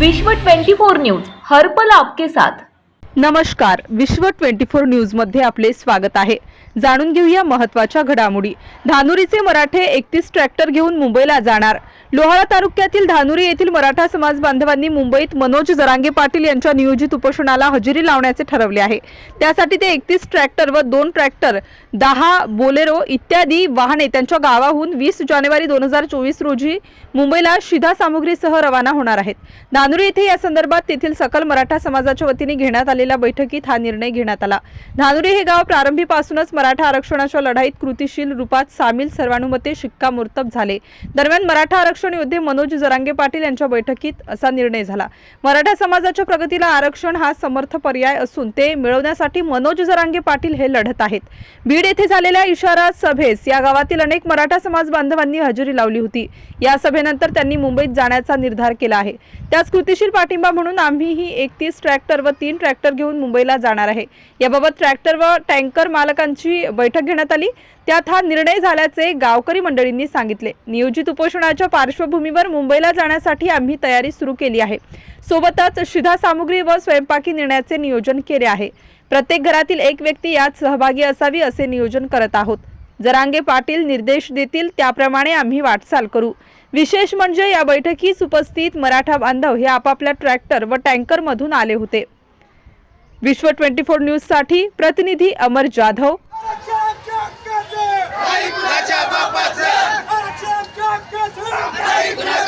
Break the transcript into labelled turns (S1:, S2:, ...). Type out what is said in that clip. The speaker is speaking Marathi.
S1: विश्व 24 न्यूज हर्पल आपके साथ.
S2: नमस्कार विश्व 24 न्यूजमध्ये आपले स्वागत आहे. जाणून घेऊया महत्त्वाच्या घडामोडी. धानुरीचे मराठे एकतीस ट्रॅक्टर घेऊन मुंबईला जाणार. लोहारा तालुक्यातील धानुरी येथील मराठा समाज बांधवांनी मुंबईत मनोज जरांगे पाटील यांच्या नियोजित उपोषणाला हजेरी लावण्याचे ठरवले आहे. त्यासाठी ते एकतीस ट्रॅक्टर व दोन ट्रॅक्टर दहा बोलेरो इत्यादी वाहने त्यांच्या गावाहून वीस जानेवारी दोन हजार चोवीस रोजी मुंबईला शिधा सामुग्रीसह रवाना होणार आहेत. धानुरी येथे या संदर्भात तेथील सकल मराठा समाजाच्या वतीने घेण्यात आलेल्या बैठकीत हा निर्णय घेण्यात आला. धानुरी हे गाव प्रारंभीपासूनच मराठा आरक्षणाच्या लढाईत कृतीशील रूपात सामील सर्वानुमते शिक्कामोर्तब झाले. दरम्यान मराठा आरक्षण योद्धे मनोज जरांगे पाटील यांच्या बैठकीत असा निर्णय झाला. मराठा समाजाच्या प्रगतीला आरक्षण हा समर्थ पर्याय असून ते मिळवण्यासाठी मनोज जरांगे पाटील हे लढत आहेत. बीड येथे झालेल्या इशारा सभेस या गावातील अनेक मराठा समाज बांधवांनी हजेरी लावली होती. या सभेनंतर त्यांनी मुंबईत जाण्याचा निर्धार केला आहे. त्याच कृतीशील पाठिंबा म्हणून आम्हीही एकतीस ट्रॅक्टर व तीन ट्रॅक्टर घेऊन मुंबईला जाणार आहे. याबाबत ट्रॅक्टर व टँकर मालकांची बैठक घेण्यात आली. त्यात हा निर्णय झाल्याचे गावकरी मंडळींनी सांगितले. नियोजित उपोषणाच्या पार्श्वभूमीवर मुंबईला जाण्यासाठी आम्ही तयारी सुरू केली आहे. सोबतच शिधा सामुग्री व स्वयंपाकी नेण्याचे नियोजन केले आहे. प्रत्येक घरातील एक व्यक्ती यात सहभागी असावी असे नियोजन करत आहोत. जरांगे पाटील निर्देश देतील त्याप्रमाणे आम्ही वाटचाल करू. विशेष म्हणजे या बैठकीस उपस्थित मराठा बांधव हे आपापल्या ट्रॅक्टर व टँकर मधून आले होते. विश्व ट्वेंटी फोर न्यूजसाठी प्रतिनिधी अमर जाधव
S3: বাঁচান আরক্ষণ কাকে ছাড়া